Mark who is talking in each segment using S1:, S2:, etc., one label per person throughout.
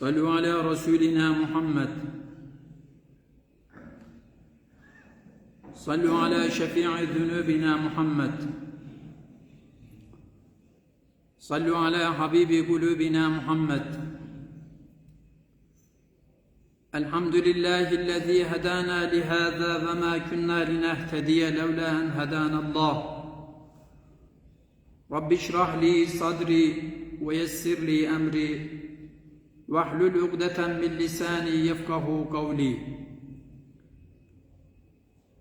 S1: صلوا على رسولنا محمد. صلوا على شفيع ذنوبنا محمد. صلوا على حبيب قلوبنا محمد. الحمد لله الذي هدانا لهذا وما كنا لنهتدي لولا أن هدانا الله. رب اشرح لي صدري ويسر لي أمري. واحلل عقدة من لساني يفقه قولي.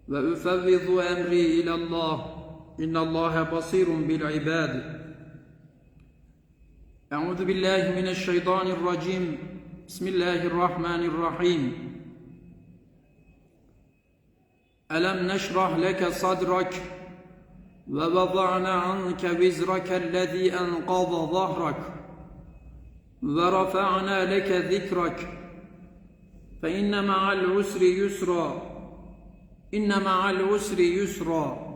S1: وأفوض أمري إلى الله. إن الله بصير بالعباد. أعوذ بالله من الشيطان الرجيم. بسم الله الرحمن الرحيم. ألم نشرح لك صدرك؟ ووضعنا عنك وزرك الذي أنقض ظهرك. ورفعنا لك ذكرك. فإن مع العسر يسرا. إن مع العسر يسرا.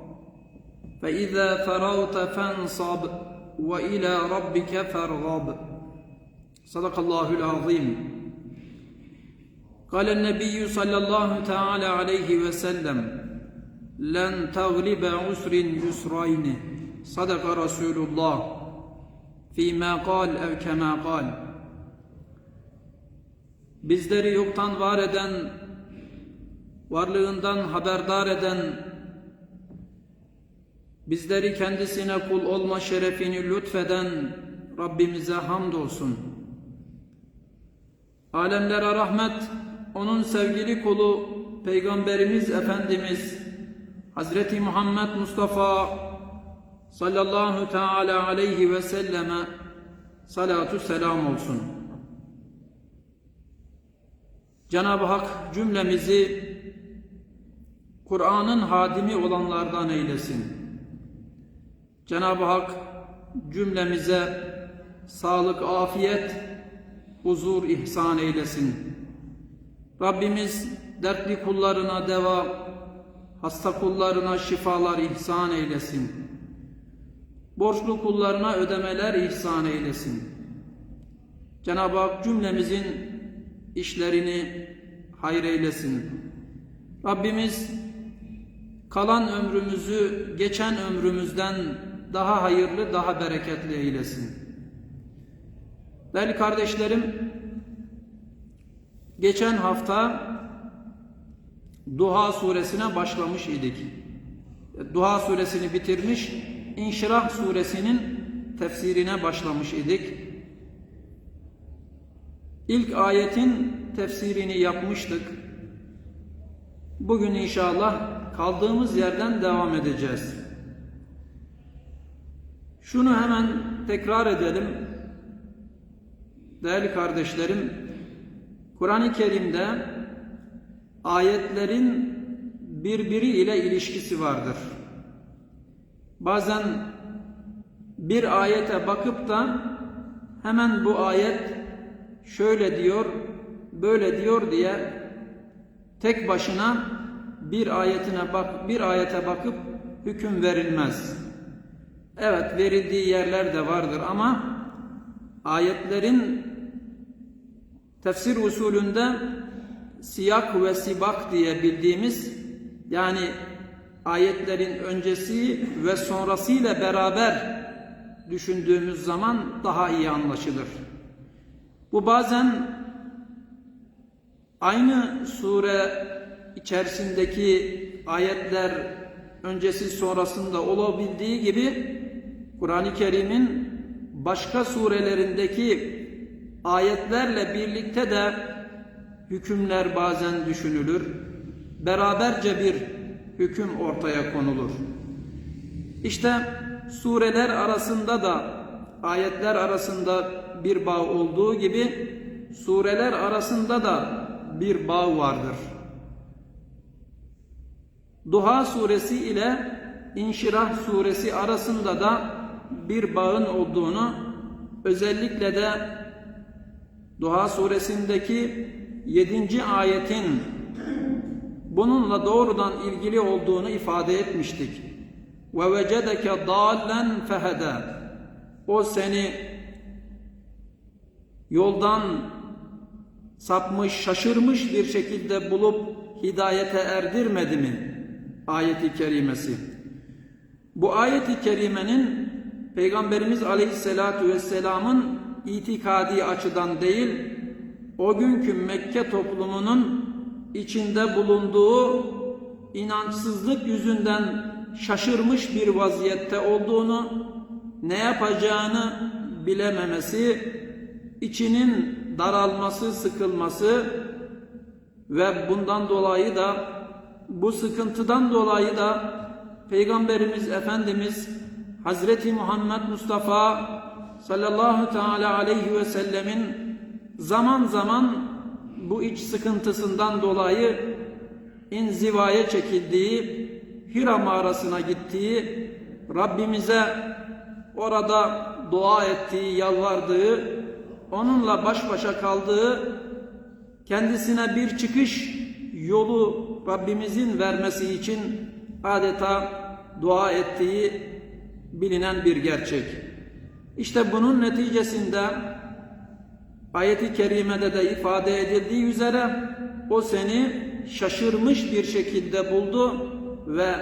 S1: فإذا فرغت فانصب وإلى ربك فارغب. صدق الله العظيم. قال النبي صلى الله تعالى عليه وسلم لن تغلب عسر يسرين. صدق رسول الله. فيما قال أو كما قال Bizleri yoktan var eden varlığından haberdar eden, bizleri kendisine kul olma şerefini lütfeden Rabbimize hamdolsun. Alemlere rahmet, onun sevgili kulu Peygamberimiz Efendimiz Hazreti Muhammed Mustafa sallallahu teala aleyhi ve selleme salatu selam olsun. Cenab-ı Hak cümlemizi Kur'an'ın hadimi olanlardan eylesin. Cenab-ı Hak cümlemize sağlık, afiyet, huzur ihsan eylesin. Rabbimiz dertli kullarına deva, hasta kullarına şifalar ihsan eylesin. Borçlu kullarına ödemeler ihsan eylesin. Cenab-ı Hak cümlemizin işlerini hayır eylesin. Rabbimiz kalan ömrümüzü geçen ömrümüzden daha hayırlı, daha bereketli eylesin. Değerli kardeşlerim, geçen hafta Duha suresine başlamış idik. Duha suresini bitirmiş, İnşirah suresinin tefsirine başlamış idik. İlk ayetin tefsirini yapmıştık. Bugün inşallah kaldığımız yerden devam edeceğiz. Şunu hemen tekrar edelim. Değerli kardeşlerim, Kur'an-ı Kerim'de ayetlerin birbiri ile ilişkisi vardır. Bazen bir ayete bakıp da hemen bu ayet şöyle diyor, böyle diyor diye tek başına bir ayetine bak bir ayete bakıp hüküm verilmez. Evet verildiği yerler de vardır ama ayetlerin tefsir usulünde siyak ve sibak diye bildiğimiz yani ayetlerin öncesi ve sonrasıyla beraber düşündüğümüz zaman daha iyi anlaşılır. Bu bazen aynı sure içerisindeki ayetler öncesi sonrasında olabildiği gibi Kur'an-ı Kerim'in başka surelerindeki ayetlerle birlikte de hükümler bazen düşünülür. Beraberce bir hüküm ortaya konulur. İşte sureler arasında da ayetler arasında bir bağ olduğu gibi sureler arasında da bir bağ vardır. Duha suresi ile İnşirah suresi arasında da bir bağın olduğunu özellikle de Duha suresindeki 7. ayetin bununla doğrudan ilgili olduğunu ifade etmiştik. Ve vecedeke dallen fehede. O seni yoldan sapmış, şaşırmış bir şekilde bulup hidayete erdirmedi mi? Ayeti kerimesi. Bu ayeti kerimenin Peygamberimiz Aleyhisselatü Vesselam'ın itikadi açıdan değil, o günkü Mekke toplumunun içinde bulunduğu inançsızlık yüzünden şaşırmış bir vaziyette olduğunu, ne yapacağını bilememesi, içinin daralması, sıkılması ve bundan dolayı da bu sıkıntıdan dolayı da Peygamberimiz Efendimiz Hazreti Muhammed Mustafa sallallahu teala aleyhi ve sellemin zaman zaman bu iç sıkıntısından dolayı inzivaya çekildiği, Hira mağarasına gittiği, Rabbimize orada dua ettiği, yalvardığı, onunla baş başa kaldığı, kendisine bir çıkış yolu Rabbimizin vermesi için adeta dua ettiği bilinen bir gerçek. İşte bunun neticesinde ayeti kerimede de ifade edildiği üzere o seni şaşırmış bir şekilde buldu ve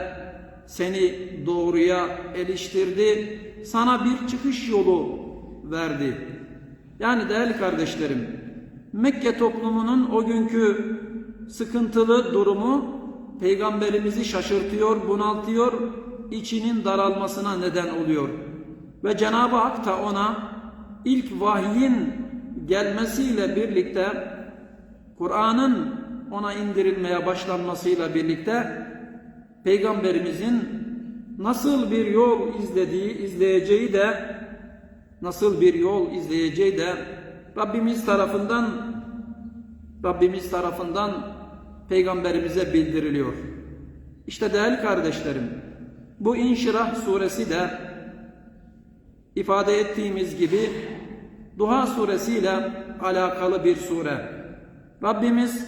S1: seni doğruya eriştirdi. Sana bir çıkış yolu verdi. Yani değerli kardeşlerim, Mekke toplumunun o günkü sıkıntılı durumu peygamberimizi şaşırtıyor, bunaltıyor, içinin daralmasına neden oluyor. Ve Cenab-ı Hak da ona ilk vahyin gelmesiyle birlikte Kur'an'ın ona indirilmeye başlanmasıyla birlikte peygamberimizin nasıl bir yol izlediği, izleyeceği de nasıl bir yol izleyeceği de Rabbimiz tarafından Rabbimiz tarafından peygamberimize bildiriliyor. İşte değerli kardeşlerim, bu İnşirah suresi de ifade ettiğimiz gibi Duha suresiyle alakalı bir sure. Rabbimiz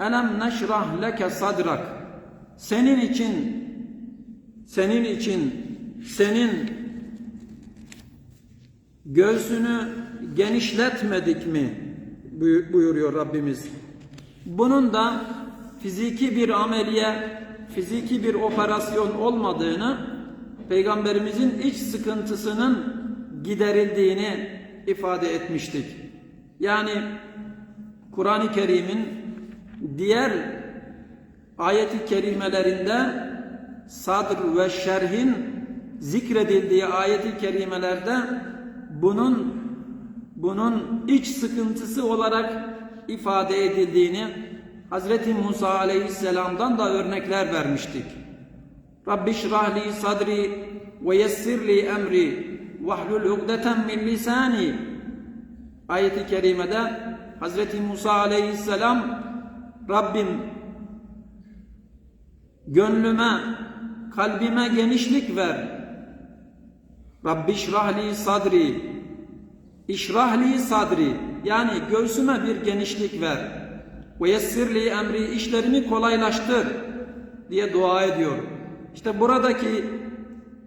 S1: Elem neşrah leke sadrak senin için senin için senin göğsünü genişletmedik mi buyuruyor Rabbimiz. Bunun da fiziki bir ameliye, fiziki bir operasyon olmadığını, Peygamberimizin iç sıkıntısının giderildiğini ifade etmiştik. Yani Kur'an-ı Kerim'in diğer ayeti kerimelerinde sadr ve şerhin zikredildiği ayeti kerimelerde bunun bunun iç sıkıntısı olarak ifade edildiğini Hazreti Musa aleyhisselamdan da örnekler vermiştik. Rabbi şrahli sadri ve yessirli emri vahlul ugdeten min lisani. Ayeti kerimede Hazreti Musa aleyhisselam Rabbim gönlüme kalbime genişlik ver. Rabbi şrahli sadri. İşrahli sadri. Yani göğsüme bir genişlik ver. Ve yessirli emri. İşlerimi kolaylaştır diye dua ediyor. İşte buradaki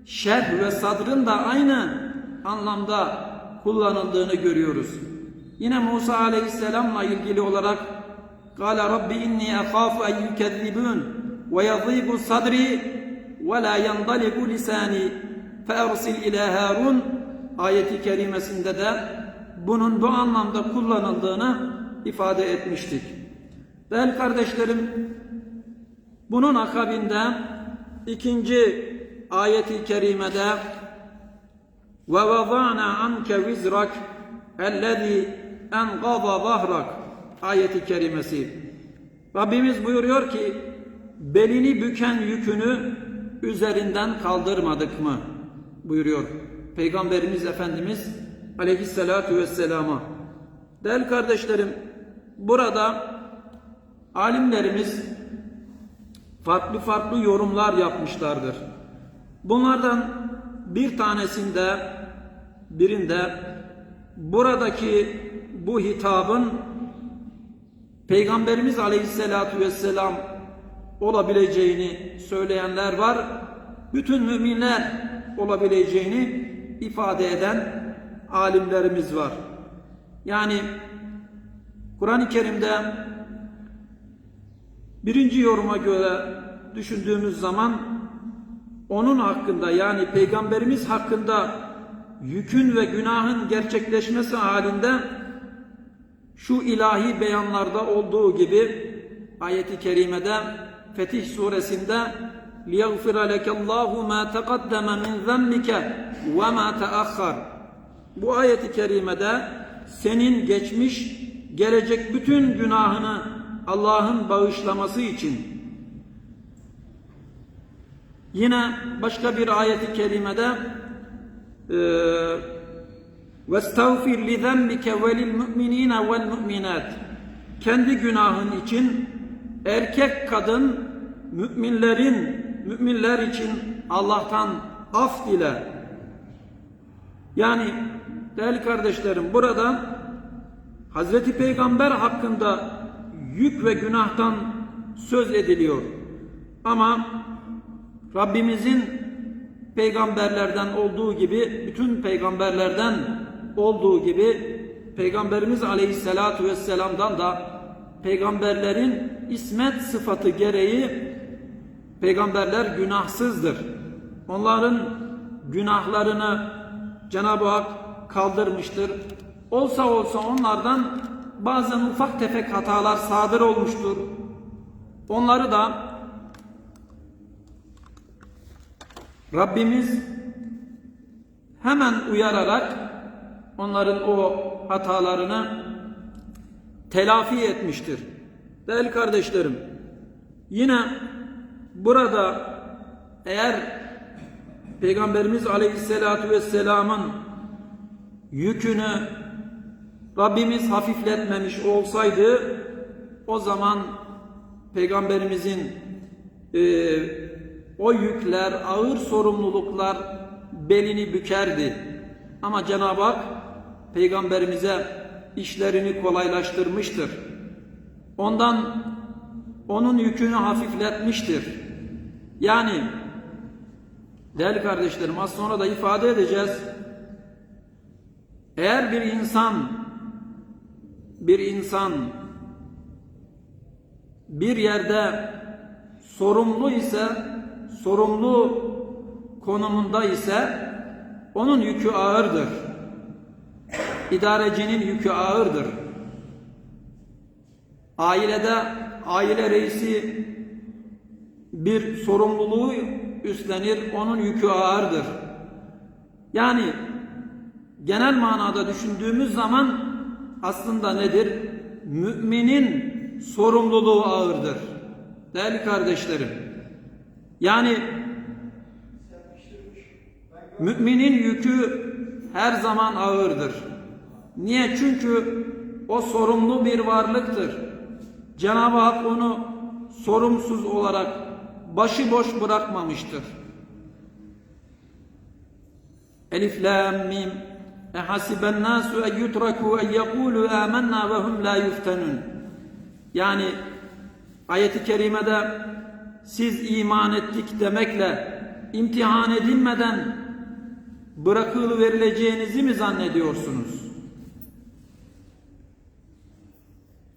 S1: şerh ve sadrın da aynı anlamda kullanıldığını görüyoruz. Yine Musa aleyhisselamla ilgili olarak قال رب إني أخاف أن يكذبون ويضيق صدري ولا ينطلق لساني فأرسل إلى هارون ayeti kerimesinde de bunun bu anlamda kullanıldığını ifade etmiştik. Değerli kardeşlerim, bunun akabinde ikinci ayeti kerimede ve vazana anke vizrak ellezî enqada zahrak ayeti kerimesi. Rabbimiz buyuruyor ki belini büken yükünü üzerinden kaldırmadık mı? buyuruyor. Peygamberimiz Efendimiz aleyhissalatu vesselama Değerli kardeşlerim, burada alimlerimiz farklı farklı yorumlar yapmışlardır. Bunlardan bir tanesinde birinde buradaki bu hitabın Peygamberimiz Aleyhisselatü Vesselam olabileceğini söyleyenler var. Bütün müminler olabileceğini ifade eden alimlerimiz var. Yani Kur'an-ı Kerim'de birinci yoruma göre düşündüğümüz zaman onun hakkında yani peygamberimiz hakkında yükün ve günahın gerçekleşmesi halinde şu ilahi beyanlarda olduğu gibi ayeti kerimede Fetih suresinde لِيَغْفِرَ لَكَ اللّٰهُ مَا تَقَدَّمَ مِنْ ذَنْبِكَ وَمَا تَأَخَّرْ Bu ayeti kerimede senin geçmiş, gelecek bütün günahını Allah'ın bağışlaması için Yine başka bir ayeti kerimede وَاسْتَغْفِرْ لِذَنْبِكَ وَلِلْمُؤْمِنِينَ وَالْمُؤْمِنَاتِ Kendi günahın için erkek kadın müminlerin müminler için Allah'tan af dile. Yani değerli kardeşlerim burada Hazreti Peygamber hakkında yük ve günahtan söz ediliyor. Ama Rabbimizin peygamberlerden olduğu gibi bütün peygamberlerden olduğu gibi Peygamberimiz Aleyhisselatü Vesselam'dan da peygamberlerin ismet sıfatı gereği peygamberler günahsızdır. Onların günahlarını Cenab-ı Hak kaldırmıştır. Olsa olsa onlardan bazen ufak tefek hatalar sadır olmuştur. Onları da Rabbimiz hemen uyararak onların o hatalarını telafi etmiştir. Değerli kardeşlerim, yine burada eğer Peygamberimiz Aleyhisselatü Vesselam'ın yükünü Rabbimiz hafifletmemiş olsaydı o zaman Peygamberimizin e, o yükler, ağır sorumluluklar belini bükerdi. Ama Cenab-ı Hak peygamberimize işlerini kolaylaştırmıştır. Ondan onun yükünü hafifletmiştir. Yani değerli kardeşlerim az sonra da ifade edeceğiz. Eğer bir insan bir insan bir yerde sorumlu ise sorumlu konumunda ise onun yükü ağırdır. İdarecinin yükü ağırdır. Ailede aile reisi bir sorumluluğu üstlenir, onun yükü ağırdır. Yani genel manada düşündüğümüz zaman aslında nedir? Müminin sorumluluğu ağırdır. Değerli kardeşlerim, yani müminin yükü her zaman ağırdır. Niye? Çünkü o sorumlu bir varlıktır. Cenab-ı Hak onu sorumsuz olarak başıboş bırakmamıştır. Elif lam mim Ehasiben nasu en yutraku en yekulu amennâ ve hum la yuftenun. Yani ayeti kerimede siz iman ettik demekle imtihan edilmeden bırakılı verileceğinizi mi zannediyorsunuz?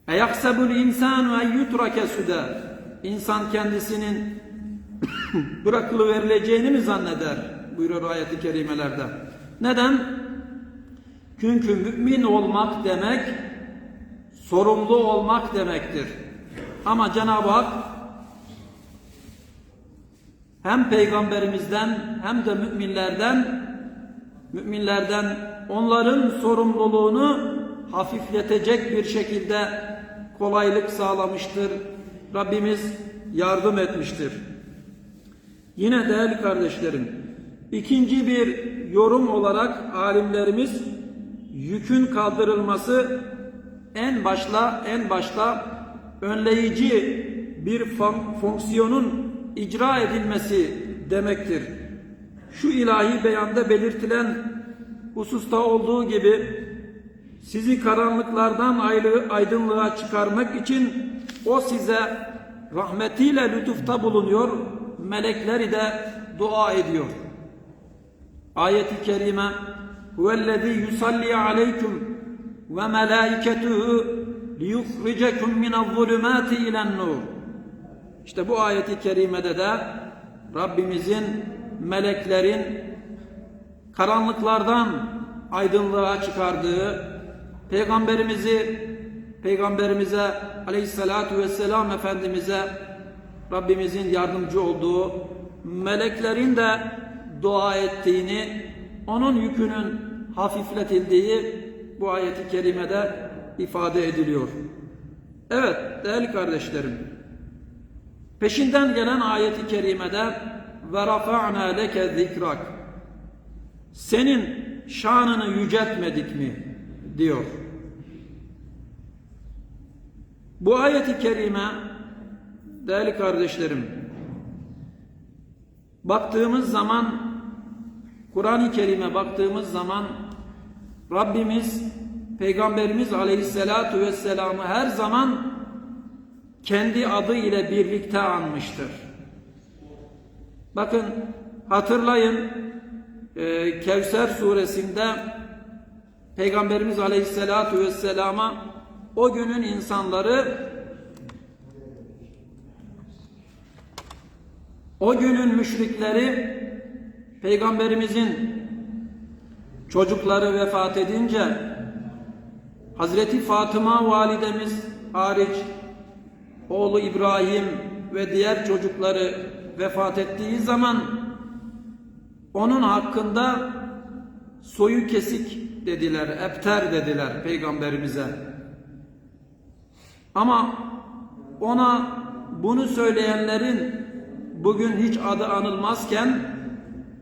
S1: Eyaksebul insanu en yutrake suda. İnsan kendisinin bırakılı verileceğini mi zanneder? Buyuruyor ayeti kerimelerde. Neden? Çünkü mümin olmak demek sorumlu olmak demektir. Ama Cenab-ı Hak hem peygamberimizden hem de müminlerden müminlerden onların sorumluluğunu hafifletecek bir şekilde kolaylık sağlamıştır. Rabbimiz yardım etmiştir. Yine değerli kardeşlerim, ikinci bir yorum olarak alimlerimiz yükün kaldırılması en başla en başta önleyici bir fon- fonksiyonun icra edilmesi demektir. Şu ilahi beyanda belirtilen hususta olduğu gibi sizi karanlıklardan aydınlığa çıkarmak için o size rahmetiyle lütufta bulunuyor, melekleri de dua ediyor. Ayet-i kerime huvellezî yusalli aleyküm ve melâiketuhu liyukhricekum minel-zulümâti ilen-nur. İşte bu ayeti kerimede de Rabbimizin meleklerin karanlıklardan aydınlığa çıkardığı peygamberimizi peygamberimize aleyhissalatu vesselam efendimize Rabbimizin yardımcı olduğu meleklerin de dua ettiğini onun yükünün hafifletildiği bu ayeti kerimede ifade ediliyor. Evet değerli kardeşlerim peşinden gelen ayeti kerimede ve rafa'na leke zikrak senin şanını yüceltmedik mi diyor. Bu ayeti kerime değerli kardeşlerim baktığımız zaman Kur'an-ı Kerim'e baktığımız zaman Rabbimiz Peygamberimiz Aleyhisselatu Vesselam'ı her zaman kendi adı ile birlikte anmıştır. Bakın hatırlayın e, Kevser suresinde Peygamberimiz Aleyhisselatu Vesselam'a o günün insanları o günün müşrikleri Peygamberimizin çocukları vefat edince Hazreti Fatıma validemiz hariç oğlu İbrahim ve diğer çocukları vefat ettiği zaman onun hakkında soyu kesik dediler, epter dediler peygamberimize. Ama ona bunu söyleyenlerin bugün hiç adı anılmazken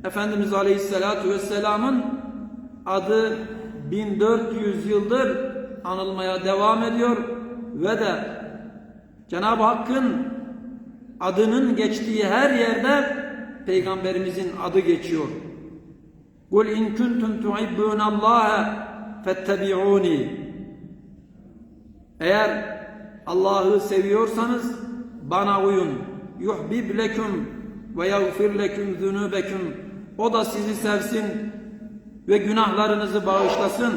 S1: Efendimiz Aleyhisselatü Vesselam'ın adı 1400 yıldır anılmaya devam ediyor ve de Cenab-ı Hakk'ın adının geçtiği her yerde Peygamberimizin adı geçiyor. Kul in kuntum tuhibbunallaha fettebi'uni. Eğer Allah'ı seviyorsanız bana uyun. Leküm ve yagfir leküm zunubeküm. O da sizi sevsin ve günahlarınızı bağışlasın.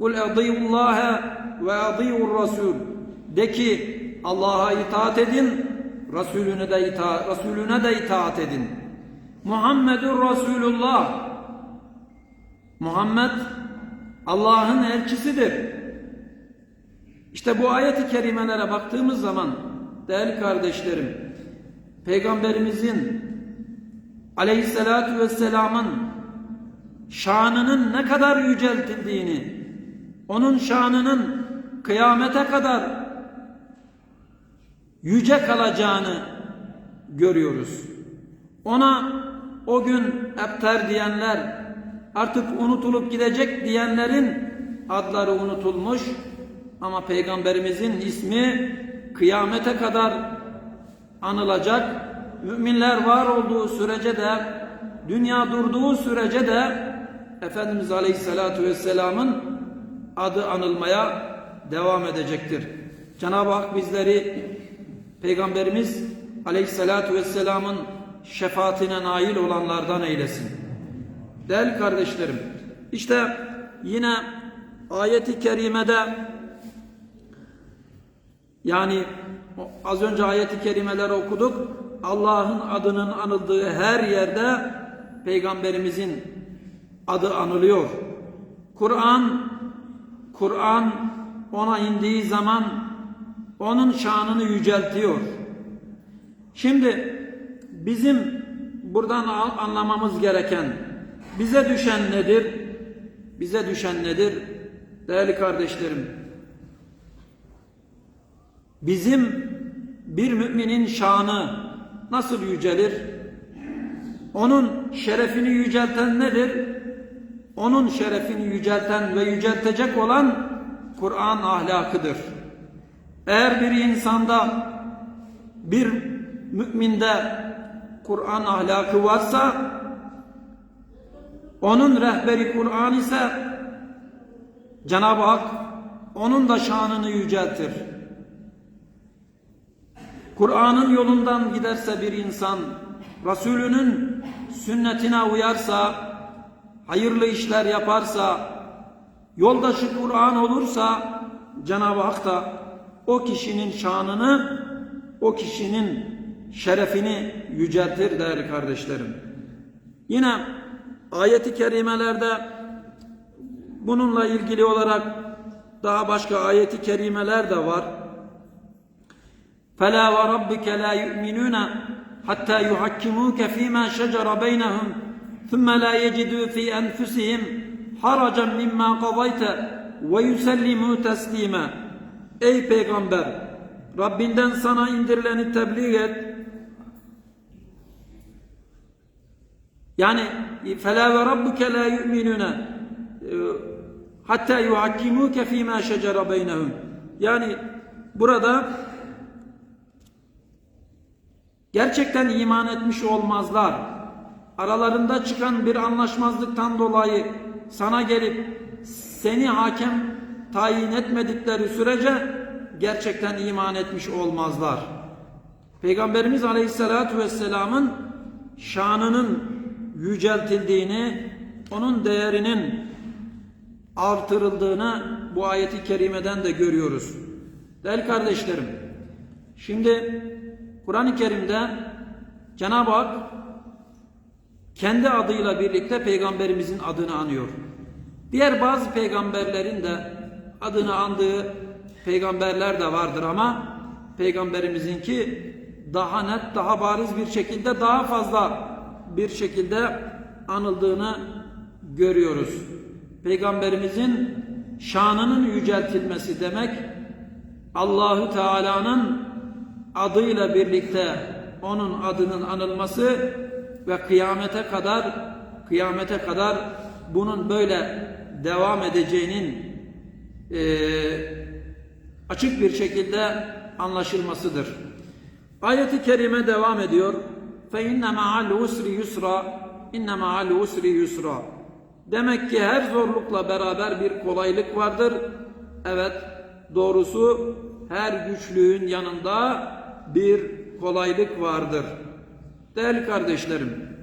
S1: Kul adiyullaha ve adiyur rasul. De ki Allah'a itaat edin, Resulüne de itaat, Resulüne de itaat edin. Muhammedur Resulullah. Muhammed Allah'ın elçisidir. İşte bu ayet-i kerimelere baktığımız zaman değerli kardeşlerim, Peygamberimizin aleyhissalatu vesselamın şanının ne kadar yüceltildiğini, onun şanının kıyamete kadar yüce kalacağını görüyoruz. Ona o gün epter diyenler, artık unutulup gidecek diyenlerin adları unutulmuş ama Peygamberimizin ismi kıyamete kadar anılacak. Müminler var olduğu sürece de, dünya durduğu sürece de Efendimiz Aleyhisselatü Vesselam'ın adı anılmaya devam edecektir. Cenab-ı Hak bizleri Peygamberimiz Aleyhisselatü Vesselam'ın şefaatine nail olanlardan eylesin. Değerli kardeşlerim, işte yine ayeti kerimede yani az önce ayeti kerimeler okuduk. Allah'ın adının anıldığı her yerde peygamberimizin adı anılıyor. Kur'an Kur'an ona indiği zaman onun şanını yüceltiyor. Şimdi bizim buradan anlamamız gereken bize düşen nedir? Bize düşen nedir? Değerli kardeşlerim, bizim bir müminin şanı nasıl yücelir? Onun şerefini yücelten nedir? Onun şerefini yücelten ve yüceltecek olan Kur'an ahlakıdır. Eğer bir insanda bir müminde Kur'an ahlakı varsa onun rehberi Kur'an ise Cenab-ı Hak onun da şanını yüceltir. Kur'an'ın yolundan giderse bir insan, Resulünün sünnetine uyarsa, hayırlı işler yaparsa, yoldaşı Kur'an olursa, Cenab-ı Hak da o kişinin şanını, o kişinin şerefini yüceltir değerli kardeşlerim. Yine ayeti kerimelerde bununla ilgili olarak daha başka ayeti kerimeler de var. فَلَا وَرَبِّكَ لَا يُؤْمِنُونَ حَتَّى يُحَكِّمُوكَ فِي مَا شَجَرَ بَيْنَهُمْ ثُمَّ لَا يَجِدُوا فِي أَنفُسِهِمْ حَرَجًا مِمَّا قَضَيْتَ وَيُسَلِّمُوا تَسْلِيمًا Ey peygamber Rabbinden sana indirileni tebliğ et. Yani fela ve rabbuke la yu'minuna ee, hatta yuhakkimuke fîmâ şecere beynehum. Yani burada gerçekten iman etmiş olmazlar. Aralarında çıkan bir anlaşmazlıktan dolayı sana gelip seni hakem tayin etmedikleri sürece gerçekten iman etmiş olmazlar. Peygamberimiz Aleyhisselatü Vesselam'ın şanının yüceltildiğini, onun değerinin artırıldığını bu ayeti kerimeden de görüyoruz. Değerli kardeşlerim, şimdi Kur'an-ı Kerim'de Cenab-ı Hak kendi adıyla birlikte peygamberimizin adını anıyor. Diğer bazı peygamberlerin de adını andığı peygamberler de vardır ama peygamberimizinki daha net, daha bariz bir şekilde daha fazla bir şekilde anıldığını görüyoruz. Peygamberimizin şanının yüceltilmesi demek Allahü Teala'nın adıyla birlikte onun adının anılması ve kıyamete kadar kıyamete kadar bunun böyle devam edeceğinin e, açık bir şekilde anlaşılmasıdır. Ayeti kerime devam ediyor. İnne ma'al usri yusra inne ma'al usri yusra. Demek ki her zorlukla beraber bir kolaylık vardır. Evet, doğrusu her güçlüğün yanında bir kolaylık vardır. Değerli kardeşlerim,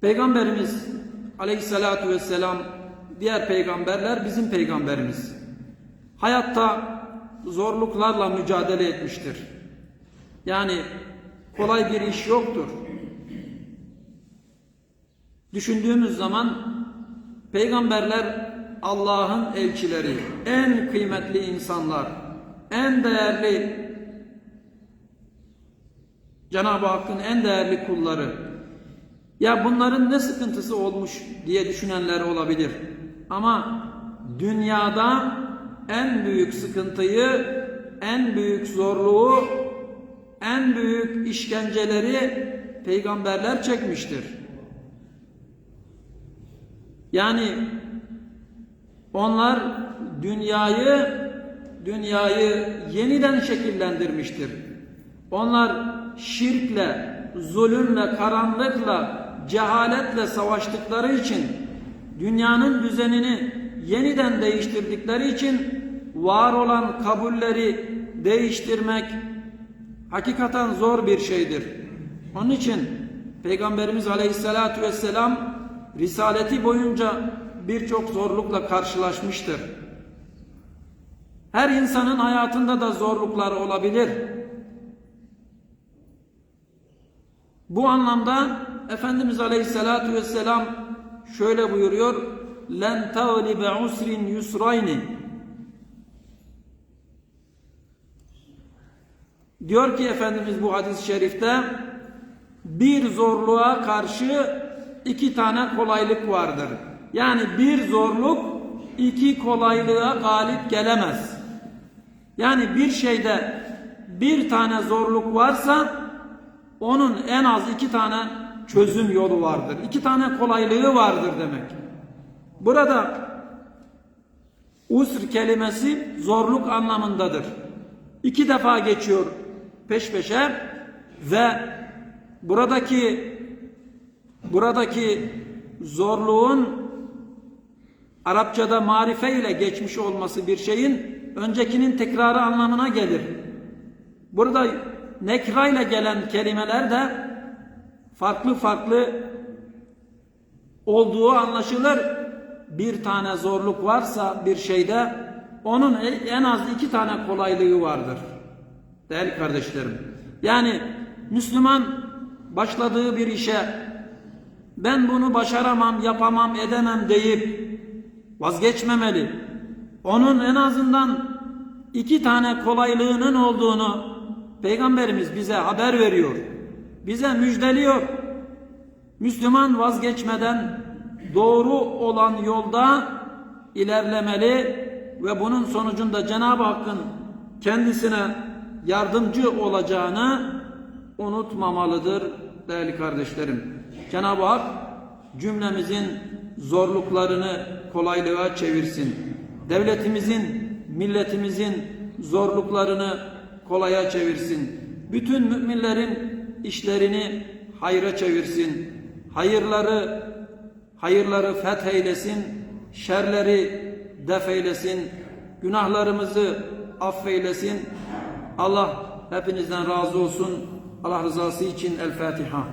S1: Peygamberimiz aleyhissalatu vesselam, diğer peygamberler bizim peygamberimiz. Hayatta zorluklarla mücadele etmiştir. Yani kolay bir iş yoktur. Düşündüğümüz zaman peygamberler Allah'ın elçileri, en kıymetli insanlar, en değerli Cenab-ı Hakk'ın en değerli kulları. Ya bunların ne sıkıntısı olmuş diye düşünenler olabilir. Ama dünyada en büyük sıkıntıyı, en büyük zorluğu, en büyük işkenceleri peygamberler çekmiştir. Yani onlar dünyayı dünyayı yeniden şekillendirmiştir. Onlar şirkle, zulümle, karanlıkla, cehaletle savaştıkları için dünyanın düzenini yeniden değiştirdikleri için var olan kabulleri değiştirmek hakikaten zor bir şeydir. Onun için Peygamberimiz Aleyhisselatü Vesselam Risaleti boyunca birçok zorlukla karşılaşmıştır. Her insanın hayatında da zorluklar olabilir. Bu anlamda Efendimiz Aleyhisselatü Vesselam şöyle buyuruyor. Len tağlibe usrin yusrayni. Diyor ki Efendimiz bu hadis-i şerifte bir zorluğa karşı iki tane kolaylık vardır. Yani bir zorluk iki kolaylığa galip gelemez. Yani bir şeyde bir tane zorluk varsa onun en az iki tane çözüm yolu vardır. İki tane kolaylığı vardır demek. Burada Usr kelimesi zorluk anlamındadır. İki defa geçiyor peş peşe ve buradaki buradaki zorluğun Arapçada marife ile geçmiş olması bir şeyin öncekinin tekrarı anlamına gelir. Burada nekra ile gelen kelimeler de farklı farklı olduğu anlaşılır. Bir tane zorluk varsa bir şeyde onun en az iki tane kolaylığı vardır. Değerli kardeşlerim. Yani Müslüman başladığı bir işe ben bunu başaramam, yapamam, edemem deyip vazgeçmemeli. Onun en azından iki tane kolaylığının olduğunu Peygamberimiz bize haber veriyor. Bize müjdeliyor. Müslüman vazgeçmeden doğru olan yolda ilerlemeli ve bunun sonucunda Cenab-ı Hakk'ın kendisine yardımcı olacağını unutmamalıdır değerli kardeşlerim. Cenab-ı Hak cümlemizin zorluklarını kolaylığa çevirsin. Devletimizin, milletimizin zorluklarını kolaya çevirsin. Bütün müminlerin işlerini hayra çevirsin. Hayırları hayırları fetheylesin, şerleri defeylesin, günahlarımızı affeylesin. Allah hepinizden razı olsun. Allah rızası için El Fatiha.